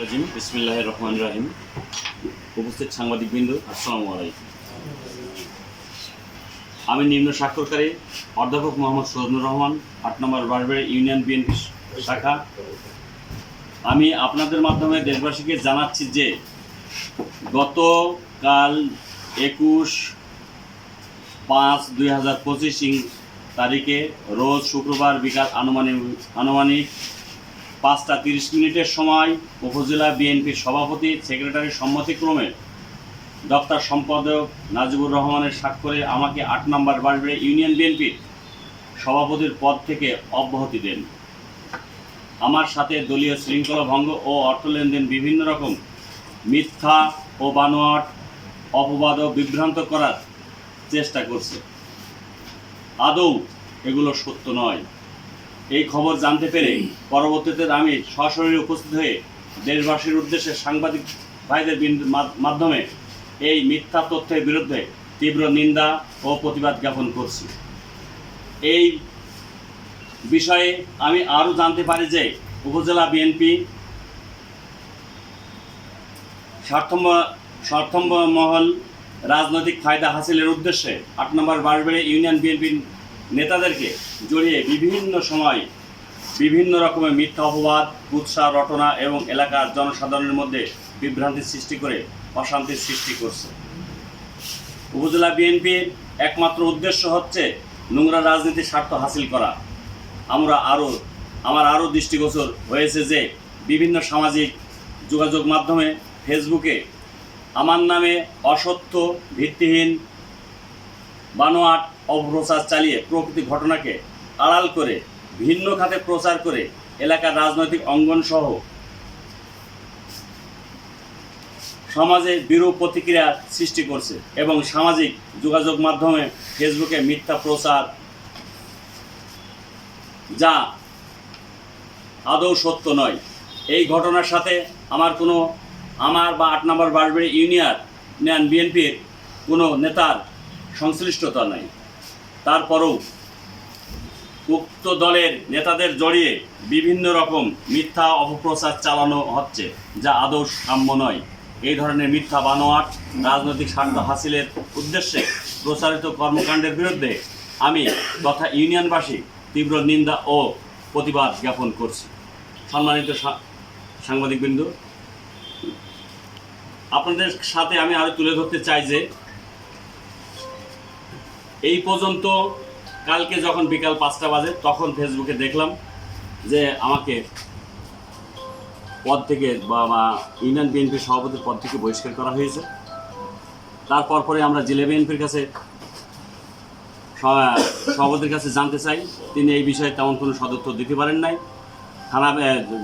রাজিম বিসমিল্লাহ রহমান রাহিম। উপস্থিত সাংবাদিকবৃন্দ, আসসালামু আলাইকুম। আমি নিম্ন স্বাক্ষরকারী অধ্যাপক মোহাম্মদ সজনুর রহমান, আট নম্বর বারবাড়ি ইউনিয়ন বিএনপি শাখা। আমি আপনাদের মাধ্যমে দেশবাসীকে জানাচ্ছি যে, গতকাল একুশ পাঁচ দুই হাজার পঁচিশ তারিখে রোজ শুক্রবার বিকাল আনুমানিক আনুমানিক পাঁচটা তিরিশ মিনিটের সময় উপজেলা বিএনপির সভাপতি সেক্রেটারির সম্মতিক্রমে দপ্তর সম্পাদক নাজিবুর রহমানের স্বাক্ষরে আমাকে আট নম্বর বাড়বে ইউনিয়ন বিএনপির সভাপতির পদ থেকে অব্যাহতি দেন। আমার সাথে দলীয় শৃঙ্খলা ভঙ্গ ও অর্থ লেনদেন বিভিন্ন রকম মিথ্যা ও বানোয়াট, অপবাদ ও বিভ্রান্ত করার চেষ্টা করছে। আদৌ এগুলো সত্য নয়। এই খবর জানতে পেরে পরবর্তীতে আমি সশরীরে উপস্থিত হয়ে দেশবাসীর উদ্দেশ্যে সাংবাদিক ভাইদের মাধ্যমে এই মিথ্যা তথ্যের বিরুদ্ধে তীব্র নিন্দা ও প্রতিবাদ জ্ঞাপন করছি। এই বিষয়ে আমি আরও জানতে পারি যে উপজেলা বিএনপি স্বার্থম্ব স্বার্থম্ব মহল রাজনৈতিক ফায়দা হাসিলের উদ্দেশ্যে আট নম্বর বাঁশবাড়ি ইউনিয়ন বিএনপির নেতাদেরকে জড়িয়ে বিভিন্ন সময় বিভিন্ন রকমের মিথ্যা অপবাদ উৎসাহ রটনা এবং এলাকার জনসাধারণের মধ্যে বিভ্রান্তির সৃষ্টি করে অশান্তির সৃষ্টি করছে। উপজেলা বিএনপির একমাত্র উদ্দেশ্য হচ্ছে নোংরা রাজনীতির স্বার্থ হাসিল করা। আমরা আরও আমার আরও দৃষ্টিগোচর হয়েছে যে বিভিন্ন সামাজিক যোগাযোগ মাধ্যমে ফেসবুকে আমার নামে অসত্য, ভিত্তিহীন, বানোয়াট অপপ্রচার চালিয়ে প্রকৃতি ঘটনাকে আড়াল করে, ভিন্ন খাতে প্রচার করে এলাকার রাজনৈতিক অঙ্গন সহ সমাজে বিরূপ প্রতিক্রিয়া সৃষ্টি করছে এবং সামাজিক যোগাযোগ মাধ্যমে ফেসবুকে মিথ্যা প্রচার যা আদৌ সত্য নয়। এই ঘটনার সাথে আমার কোনো, আমার বা আট নম্বর বারবাড়ি ইউনিয়ন বিএনপির কোনো নেতার সংশ্লিষ্টতা নাই। তারপরেও উক্ত দলের নেতাদের জড়িয়ে বিভিন্ন রকম মিথ্যা অপপ্রচার চালানো হচ্ছে, যা আদৌ সাম্য নয়। এই ধরনের মিথ্যা বানোয়াট রাজনৈতিক স্বার্থ হাসিলের উদ্দেশ্যে প্রচারিত কর্মকাণ্ডের বিরুদ্ধে আমি তথা ইউনিয়নবাসী তীব্র নিন্দা ও প্রতিবাদ জ্ঞাপন করছি। সম্মানিত সাংবাদিকবৃন্দ, আপনাদের সাথে আমি আরও তুলে ধরতে চাই যে এই পর্যন্ত কালকে যখন বিকাল পাঁচটা বাজে, তখন ফেসবুকে দেখলাম যে আমাকে পদ থেকে বা ইউনিয়ন বিএনপির সভাপতির পদ থেকে বহিষ্কার করা হয়েছে। তারপর পরে আমরা জেলা বিএনপির কাছে সভাপতির কাছে জানতে চাই, তিনি এই বিষয়ে তেমন কোনো সদুত্তর দিতে পারেন নাই। থানা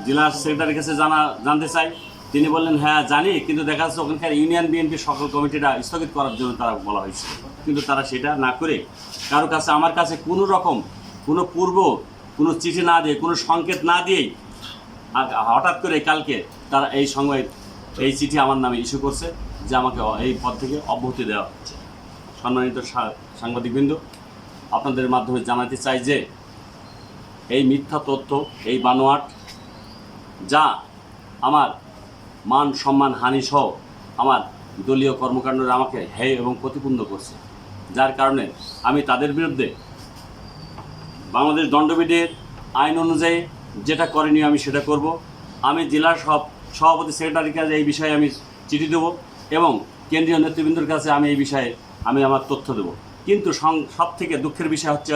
জেলা সেক্রেটারির কাছে জানা, জানতে চাই। তিনি বললেন হ্যাঁ জানি, কিন্তু দেখা যাচ্ছে ওখানকার ইউনিয়ন বিএনপির সকল কমিটিটা স্থগিত করার জন্য তারা বলা হয়েছে। কিন্তু তারা সেটা না করে। কারও কাছে আমার কাছে কোনো রকম, কোনো পূর্ব, কোনো চিঠি না দিয়ে, কোনো সংকেত না দিয়েই হঠাৎ করে কালকে তারা এই সময় এই চিঠি আমার নামে ইস্যু করছে যে আমাকে এই পদ থেকে অব্যাহতি দেওয়া হচ্ছে। সম্মানিত সাংবাদিকবৃন্দ, আপনাদের মাধ্যমে জানাতে চাই যে এই মিথ্যা তথ্য, এই বানোয়াট যা আমার মান সম্মান হানি সহ আমার দলীয় কর্মকাণ্ডরা আমাকে হেয় এবং প্রতিপূর্ণ করছে। যার কারণে আমি তাদের বিরুদ্ধে বাংলাদেশ দণ্ডবিধির আইন অনুযায়ী যেটা করণীয় আমি সেটা করব। আমি জেলার সব সভাপতি সেক্রেটারির কাছে এই বিষয়ে আমি চিঠি দেবো এবং কেন্দ্রীয় নেতৃবৃন্দের কাছে আমি এই বিষয়ে আমি আমার তথ্য দেবো। কিন্তু সব থেকে দুঃখের বিষয় হচ্ছে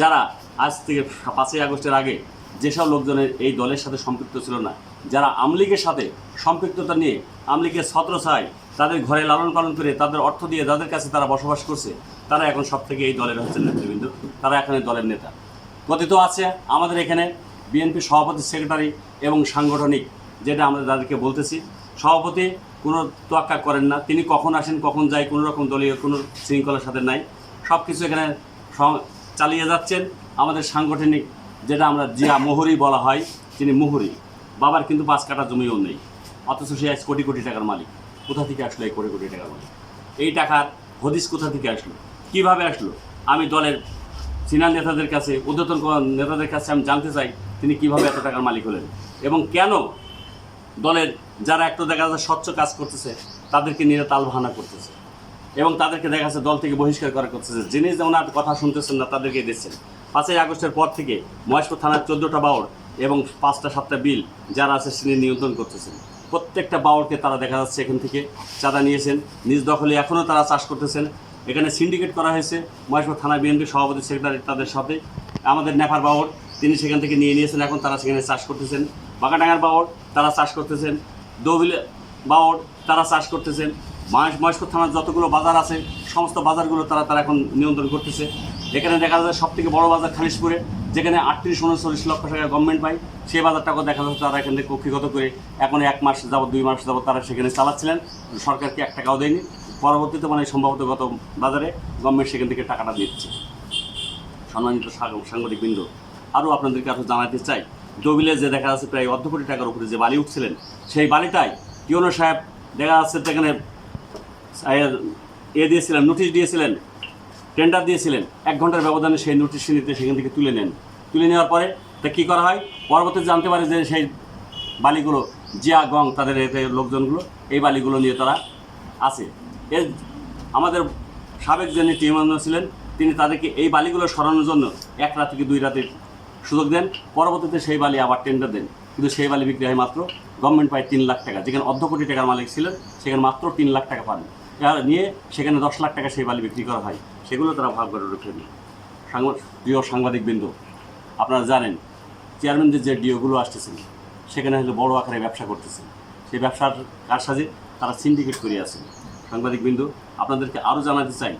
যারা আজ থেকে পাঁচই আগস্টের আগে যেসব লোকজনের এই দলের সাথে সম্পৃক্ত ছিল না, যারা আমলিগের সাথে সম্পৃক্ততা নিয়ে আমলিগের ছত্রছায় তাদের ঘরে লালন পালন করে তাদের অর্থ দিয়ে যাদের কাছে তারা বসবাস করছে, তারা এখন সব থেকে এই দলের হচ্ছে নেতৃবৃন্দ। তারা এখানে দলের নেতা। কথিত আছে, আমাদের এখানে বিএনপি সভাপতি সেক্রেটারি এবং সাংগঠনিক, যেটা আমরা তাদেরকে বলতেছি। সভাপতি কোনো তোয়াক্কা করেন না। তিনি কখন আসেন, কখন যায়, কোনো রকম দলীয় কোনো শৃঙ্খলার সাথে নাই। সব কিছু এখানে চালিয়ে যাচ্ছেন। আমাদের সাংগঠনিক, যেটা আমরা জিয়া মোহরি বলা হয়, তিনি মোহরি। বাবার কিন্তু পাঁচ কাটা জমিও নেই। অথচ সে আজ কোটি কোটি টাকার মালিক। কোথা থেকে আসলো এই কোটি কোটি টাকার মালিক এই টাকার হদিস কোথা থেকে আসলো? কীভাবে আসলো? আমি দলের সিনিয়র নেতাদের কাছে ক- নেতাদের কাছে আমি জানতে চাই, তিনি কীভাবে এত টাকার মালিক হলেন? এবং কেন দলের যারা একটা দেখা যাচ্ছে স্বচ্ছ কাজ করতেছে, তাদেরকে নিয়ে তাল বাহানা করতেছে? এবং তাদেরকে দেখা যাচ্ছে দল থেকে বহিষ্কার করা করতেছে। যিনি আর কথা শুনতেছেন না তাদেরকে দিচ্ছেন পাঁচই আগস্টের পর থেকে মহেশপুর থানার চোদ্দোটা বাউর এবং পাঁচটা সাতটা বিল যারা আছে, তিনি নিয়ন্ত্রণ করতেছেন। প্রত্যেকটা বাউরকে তারা দেখা যাচ্ছে এখান থেকে চাঁদা নিয়েছেন। নিজ দখলে এখনও তারা চাষ করতেছেন। এখানে সিন্ডিকেট করা হয়েছে। মহেশপুর থানা বিএনপি সভাপতি সেক্রেটারি তাদের সাথে। আমাদের নেপার বাউর তিনি সেখান থেকে নিয়ে নিয়েছেন। এখন তারা সেখানে চাষ করতেছেন। বাগাডাঙ্গার বাউর তারা চাষ করতেছেন। দৌবিলে বাউর তারা চাষ করতেছেন। মহেশ মহেশপুর থানার যতগুলো বাজার আছে, সমস্ত বাজারগুলো তারা তারা এখন নিয়ন্ত্রণ করতেছে। এখানে দেখা যায় সব থেকে বড় বাজার খালিশপুরে, যেখানে আটত্রিশ উনচল্লিশ লক্ষ টাকা গভর্নমেন্ট পায় সেই বাজারটাকেও দেখা যাচ্ছে তারা এখান থেকে কক্ষিগত করে, এখন এক মাস যাবত দুই মাস যাবত তারা সেখানে চালাচ্ছিলেন, সরকারকে এক টাকাও দেয়নি। পরবর্তীতে মানে সম্ভবত গত বাজারে গভর্নমেন্ট সেখান থেকে টাকাটা দিচ্ছে। সম্মানিত সাং- সাংবাদিক বৃন্দ, আরও আপনাদেরকে আরও জানাতে চাই দবিলে যে দেখা যাচ্ছে প্রায় অর্ধ কোটি টাকার উপরে যে বালি উঠছিলেন, সেই বালিটাই কিয়নো সাহেব দেখা যাচ্ছে সেখানে এ দিয়েছিলেন, নোটিশ দিয়েছিলেন টেন্ডার দিয়েছিলেন। এক ঘণ্টার ব্যবধানে সেই নোটিশ নিতে সেখান থেকে তুলে নেন। তুলে নেওয়ার পরে তা কী করা হয়? পরবর্তীতে জানতে পারে যে সেই বালিগুলো জিয়া, গং তাদের এতে লোকজনগুলো, এই বালিগুলো নিয়ে তারা আছে। এর আমাদের সাবেক যিনি টিম ছিলেন, তিনি তাদেরকে এই বালিগুলো সরানোর জন্য এক রাত থেকে দুই রাতের সুযোগ দেন। পরবর্তীতে সেই বালি আবার টেন্ডার দেন। কিন্তু সেই বালি বিক্রি হয় মাত্র গভর্নমেন্ট পায় তিন লাখ টাকা। যেখানে অর্ধ কোটি টাকার মালিক ছিলেন, সেখানে মাত্র তিন লাখ টাকা পান। নিয়ে সেখানে দশ লাখ টাকা সেই বালি বিক্রি করা হয়। সেগুলো তারা ভাগ করে দিই সাংবাদ প্রিয় সাংবাদিক বিন্দু আপনারা জানেন চেয়ারম্যানদের যে ডিওগুলো আসতেছেন, সেখানে হলে বড় আকারে ব্যবসা করতেছেন। সেই ব্যবসার কারসাজে তারা সিন্ডিকেট করে আছেন। সাংবাদিকবৃন্দ, আপনাদেরকে আরও জানাতে চাই